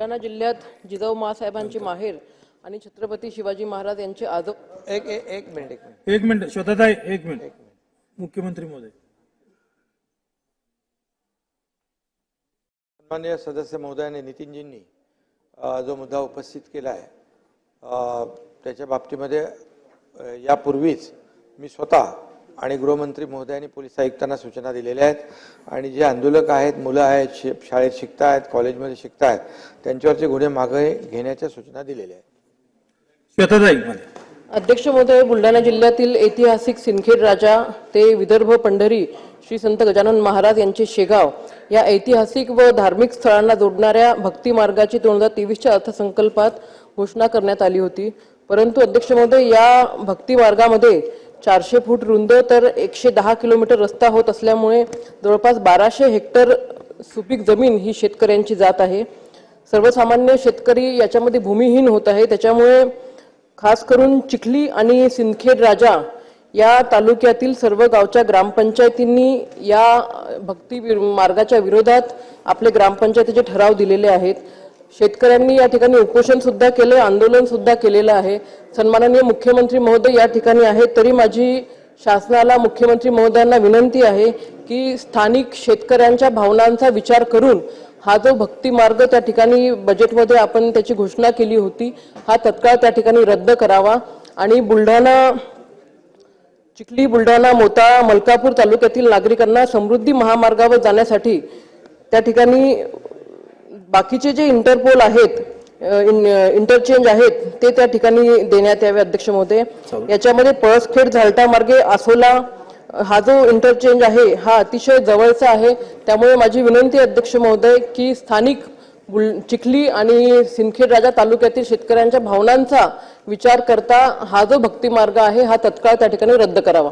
बुलढाणा जिल्ह्यात जिजाऊ मासाहेबांचे माहेर आणि छत्रपती शिवाजी महाराज यांचे आजो एक एक एक मिनिट एक मिनिट. एक मिनिट श्वेताताई एक मिनिट. मुख्यमंत्री महोदय. सन्मान्य सदस्य महोदयाने नितीनजींनी जो मुद्दा उपस्थित केला आहे अ, त्याच्या बाबतीमध्ये यापूर्वीच मी स्वतः आणि गृहमंत्री महोदयांनी पोलीस आयुक्तांना सूचना दिलेल्या आहेत. आणि जे आंदोलक आहेत मुलं आहेत शे- शाळेत शिकतायत कॉलेजमध्ये शिकतायत त्यांच्यावरचे गुन्हे मागे घेण्याच्या सूचना दिलेल्या आहेत. अध्यक्ष महोदय बुलढाणा जिल्ह्यातील ऐतिहासिक सिंदखेड राजा ते विदर्भ पंढरी श्री संत गजानन महाराज यांचे शेगाव या ऐतिहासिक व धार्मिक स्थळांना जोडणाऱ्या भक्ती मार्गाची दोन हजार तेवीसच्या अर्थसंकल्पात घोषणा करण्यात आली होती. परंतु अध्यक्ष महोदय या भक्ती मार्गामध्ये चारशे फूट रुंद तर एकशे दहा किलोमीटर रस्ता होत असल्यामुळे जवळपास बाराशे हेक्टर सुपीक जमीन ही शेतकऱ्यांची जात आहे. सर्वसामान्य शेतकरी याच्यामध्ये भूमिहीन होत आहे. त्याच्यामुळे खास करून चिखली आणि सिंदखेड राजा या तालुक्यातील सर्व गावच्या ग्रामपंचायतींनी या भक्ती विर- मार्गाच्या विरोधात आपले ग्रामपंचायतीचे ठराव दिलेले आहेत. शेतकऱ्यांनी या ठिकाणी उपोषण सुद्धा केलं आंदोलन सुद्धा केलेलं आहे. सन्माननीय मुख्यमंत्री महोदय या ठिकाणी आहेत. तरी माझी शासनाला मुख्यमंत्री महोदयांना विनंती आहे की स्थानिक शेतकऱ्यांच्या भावनांचा विचार करून हा जो भक्ती मार्ग त्या ठिकाणी बजेटमध्ये आपण त्याची घोषणा केली होती हा तत्काळ त्या ठिकाणी रद्द करावा. आणि बुलढाणा चिखली बुलढाणा मोताळा मलकापूर तालुक्यातील नागरिकांना समृद्धी महामार्गावर जाण्यासाठी त्या ठिकाणी बाकीचे जे इंटरपोल आहेत इन- इंटरचेंज आहेत ते त्या ठिकाणी देण्यात यावे अध्यक्ष महोदय. याच्यामध्ये पळसखेड झालटा मार्गे आसोला हा जो इंटरचेंज आहे हा अतिशय जवळचा आहे. त्यामुळे माझी विनंती अध्यक्ष महोदय की स्थानिक बुल चिखली आणि सिंदखेड राजा तालुक्यातील शेतकऱ्यांच्या भावनांचा विचार करता हा जो भक्ती मार्ग आहे हा तत्काळ त्या ठिकाणी रद्द करावा.